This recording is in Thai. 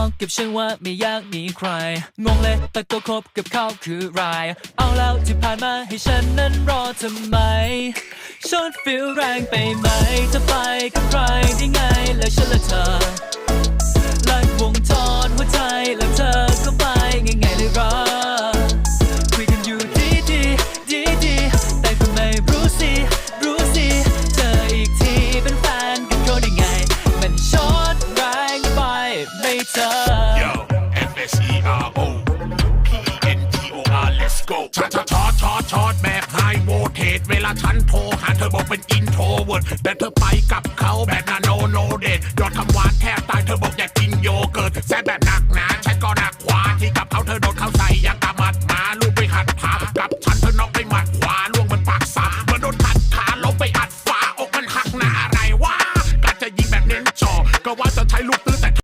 บอกกับฉันว่าไม่ยากมีใคร งงเลยแต่ตัวคบกับเขาคือรายเอาแล้วที่ผ่านมาให้ฉันนั้นรอทำไมฉันฟิลแรงไปไหมจะไปกับใคร ไม่เธอ Yo F S E R O P E N T O R Let's go ช็อตช็อตช็อตช็อตแบบไฮโวเทดเวลาฉันโทรหาเธอบอกเป็นอินโทรเวิร์ดแต่เธอไปกับเขาแบบนาโนโนเดดยอดคำหวานแทบตายเธอบอกอยากกินโยเกิร์ตแซ่บแบบหนักหนาฉันก็หนักขวาที่กับเขาเธอโดนเขาใส่ยังกะมัดหมาลูกไปหัดผากับฉันเธอน็อกไปหมัดขวาล่วงมันปากสาเมือนโดนทัดขาล้ไปอัดฝาอกมันหักหนาอะไรวะกะจะยิงแบบเน้นจ่อก็ว่าจะใช้ลูกตื้อแต่